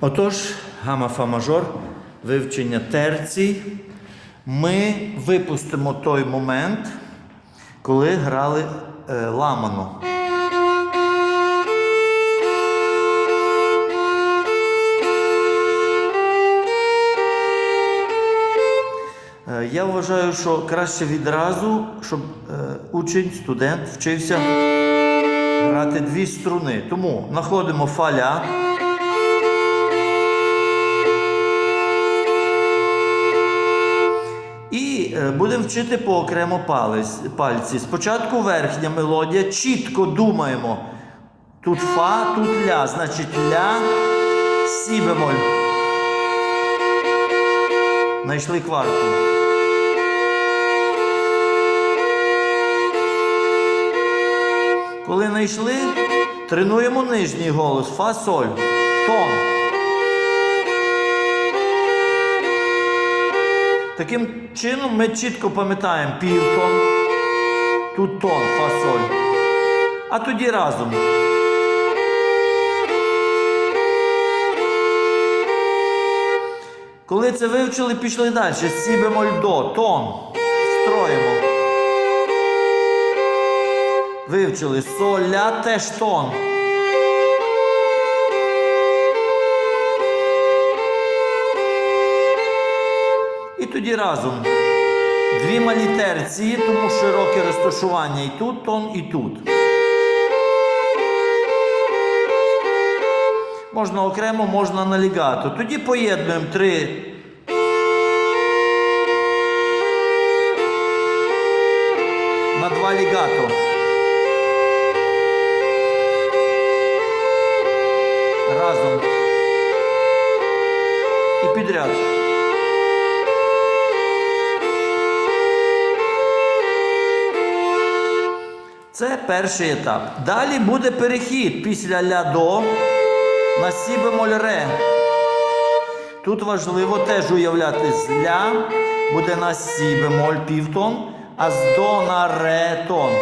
Отож, гама фа мажор, вивчення терцій. Ми випустимо той момент, коли грали е, ламану. Е, Я вважаю, що краще відразу, щоб е, учень, студент вчився грати дві струни. Тому знаходимо фаля. Будемо вчити поокремо палець, пальці. Спочатку верхня мелодія, чітко думаємо. Тут фа, тут ля, значить ля, сі бемоль. Знайшли кварту. Коли знайшли, тренуємо нижній голос, фа, соль, тон. Таким чином ми чітко пам'ятаємо півтон, тут тон, фа, соль. А тоді разом. Коли це вивчили, пішли далі. Сі бемоль до, тон. Строїмо. Вивчили соль, ля, теж тон. Тоді разом. Дві малі терції, тому широке розташування і тут тон, і тут. Можна окремо, можна на лігато. Тоді поєднуємо три. На два лігато. Разом. І підряд. Це перший етап. Далі буде перехід після ля до на сі бемоль ре. Тут важливо теж уявляти з ля буде на сі бемоль півтон, а з до на ре тон.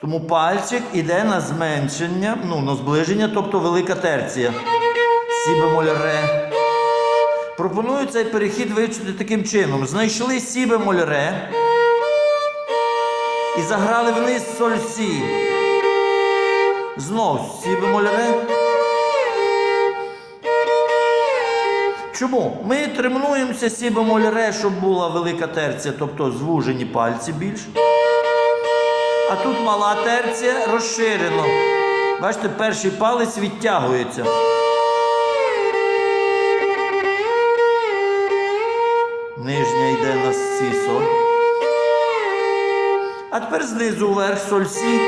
Тому пальчик іде на зменшення, ну, на зближення, тобто велика терція. Сі бемоль ре. Пропоную цей перехід вивчити таким чином. Знайшли сі бемоль ре і заграли вниз соль сі. Знов сі бемоль. Чому? Ми тренуємося сі бемоль ре, щоб була велика терція, тобто звужені пальці більш. А тут мала терція розширено. Бачите, перший палець відтягується. Нижня йде на сі соль. А тепер знизу вверх соль сі.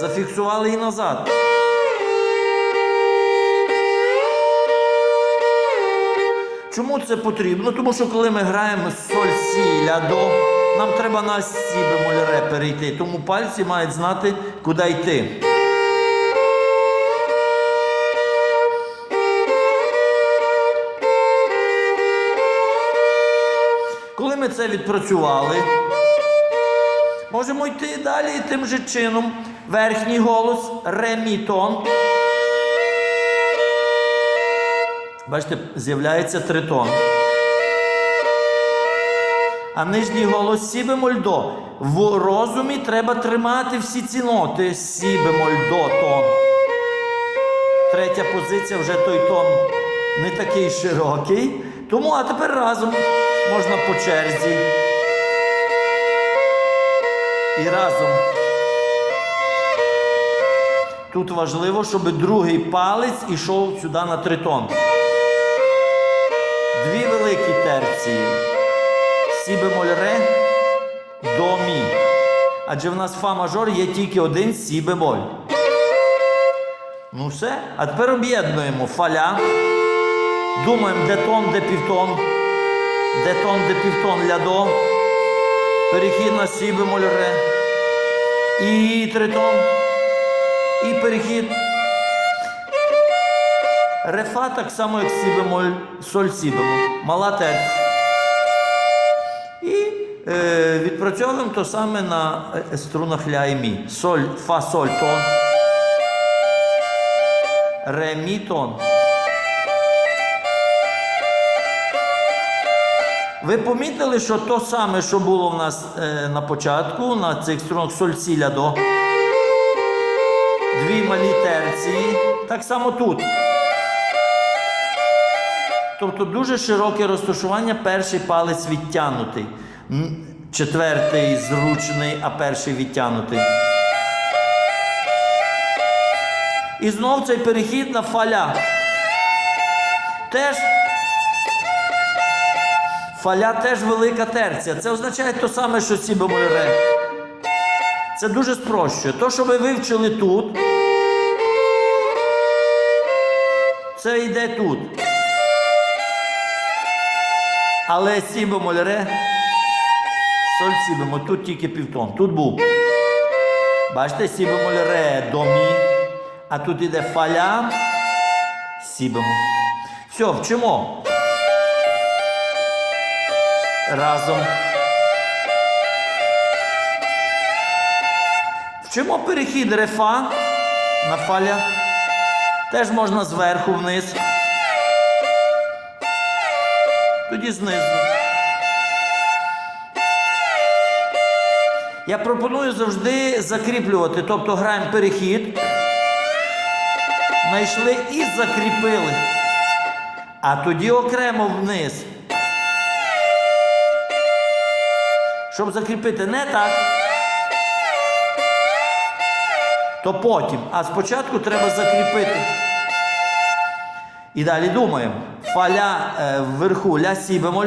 Зафіксували і назад. Чому це потрібно? Тому що коли ми граємо соль сі ля до, нам треба на сі бемоль ре перейти. Тому пальці мають знати, куди йти. Ми це відпрацювали, можемо йти далі тим же чином. Верхній голос ре мі тон. Бачите, з'являється тритон. А нижній голос сі бемоль. В розумі треба тримати всі ці ноти. Сі тон. Третя позиція вже той тон не такий широкий. Тому, а тепер разом можна по черзі. І разом. Тут важливо, щоб другий палець ішов сюди на тритон. Дві великі терції. Сі бемоль ре, до мі. Адже в нас фа мажор є тільки один сі бемоль. Ну все. А тепер об'єднуємо фаля. Думаємо, де тон, де півтон. Де тон, де півтон ля. Перехід на сі бемоль ре. І тритон. І перехід. Рефа так само, як сі бемоль, соль сі бемоль. Мала терція. І е, відпрацьовуємо то саме на е, струнах ля і мі. Соль, фа, соль, тон. ре, мі, тон. Ви помітили, що то саме, що було в нас е, на початку, на цих струнах соль, сі, до. Дві малі терції. Так само тут. Тобто дуже широке розташування, перший палець відтягнутий. М, Четвертий зручний, а перший відтягнутий. І знов цей перехід на фаля. Теж фаля теж велика терція. Це означає те саме, що сі бемоль. Це дуже спрощує. То, що ви вивчили тут, це йде тут. Але сі бемоль соль сі бемоль, тут тільки півтон. Тут був. Бачите, сі бемоль ре до мі, а тут іде фаля, сі бемоль. Все, вчимо. Разом. Вчимо перехід рефа на фаля. Теж можна зверху вниз. Тоді знизу. Я пропоную завжди закріплювати. Тобто граємо перехід. Знайшли і закріпили. А тоді окремо вниз. Щоб закріпити не так. То потім. А спочатку треба закріпити. І далі думаємо. Фаля е, вверху ля сі бемоль.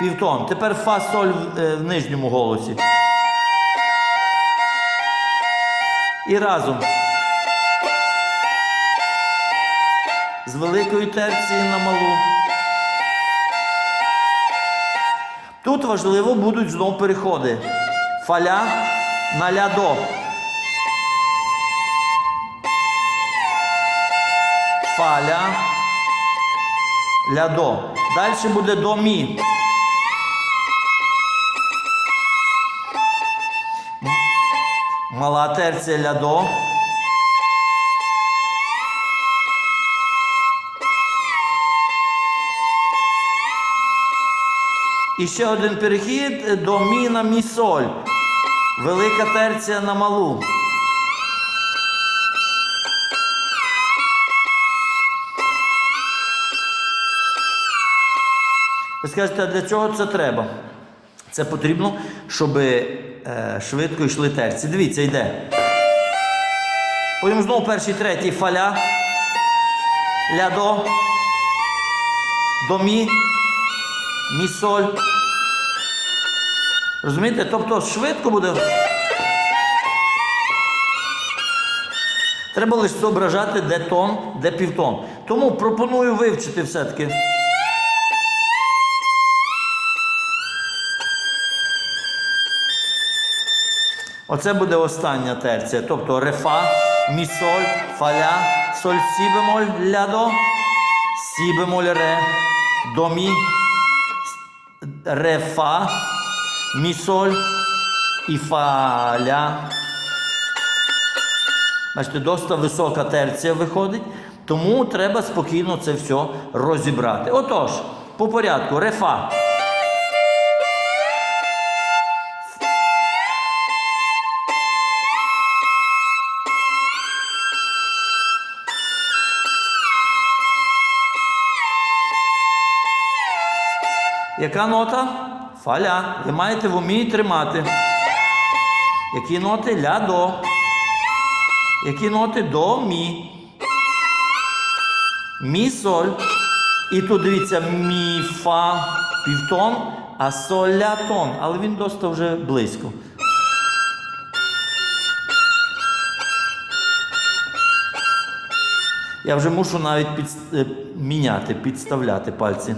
Півтон. Тепер фа соль е, в нижньому голосі. І разом. З великої терції на малу. Тут важливо будуть знов переходи. Фаля на ля до. Фаля. Ля до. Далі буде до мі. Мала терція ля І ще один перехід до мі на мі соль. Велика терція на малу. Ви скажете, а для чого це треба? Це потрібно, щоб е, швидко йшли терці. Дивіться, йде. Потім знову перший, третій фаля. Ля до. До мі. Мі соль. Розумієте? Тобто швидко буде. Треба лише зображати, де тон, де півтон. Тому пропоную вивчити все-таки. Оце буде остання терція. Тобто рефа, мі соль, фаля, соль сі бемоль, ля сі бемоль ре, до мі, ре фа, мі соль і фа ля. Бачите, досить висока терція виходить, тому треба спокійно це все розібрати. Отож, по порядку, рефа. Яка нота? Фаля. Ви маєте в умі тримати. Які ноти? Ля до. Які ноти до мі. Мі соль. І тут дивіться мі фа півтон, а соль ля тон. Але він досить вже близько. Я вже мушу навіть під, е, міняти, підставляти пальці.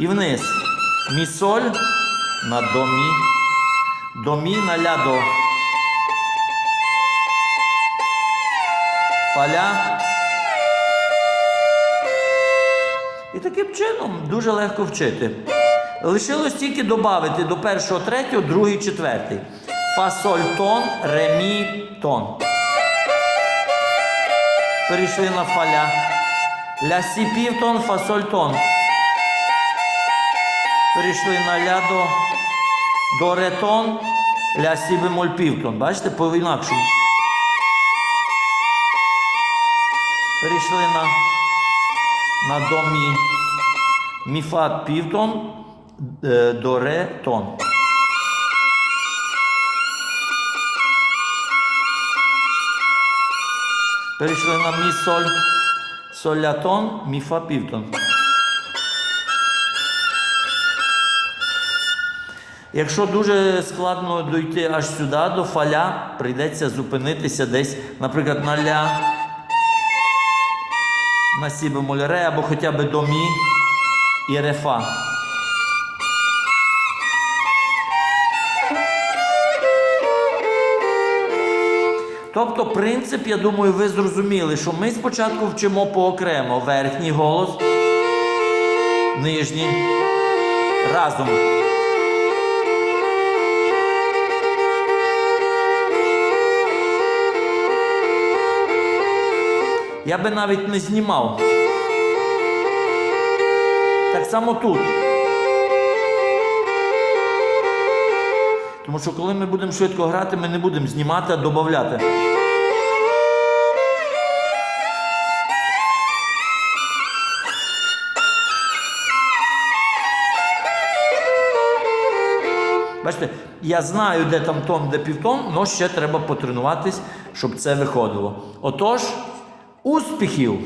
І вниз. Мі соль на до мі. До мі на ля до. Фаля. І таким чином дуже легко вчити. Лишилось тільки додати до першого, третього, другий, четвертий. Фа, соль, тон, ре, мі, тон. Перейшли на фаля. Ля сі півтон, фа соль тон. Перейшли на ля до, до ре тон, ля сі бемоль півтон. Бачите, по-інакшому. Перейшли на, на до мі. Мі півтон, е, до ре. Перейшли на мі соль, соль ля тон, мі півтон. Якщо дуже складно дойти аж сюди, до фаля, прийдеться зупинитися десь, наприклад, на ля, на сі бемоль або хоча б до мі і ре фа. Тобто принцип, я думаю, ви зрозуміли, що ми спочатку вчимо поокремо верхній голос, нижній, разом. Я би навіть не знімав. Так само тут. Тому що коли ми будемо швидко грати, ми не будемо знімати, а додати. Бачите, я знаю, де там тон, де півтон, але ще треба потренуватись, щоб це виходило. Отож, успіхів!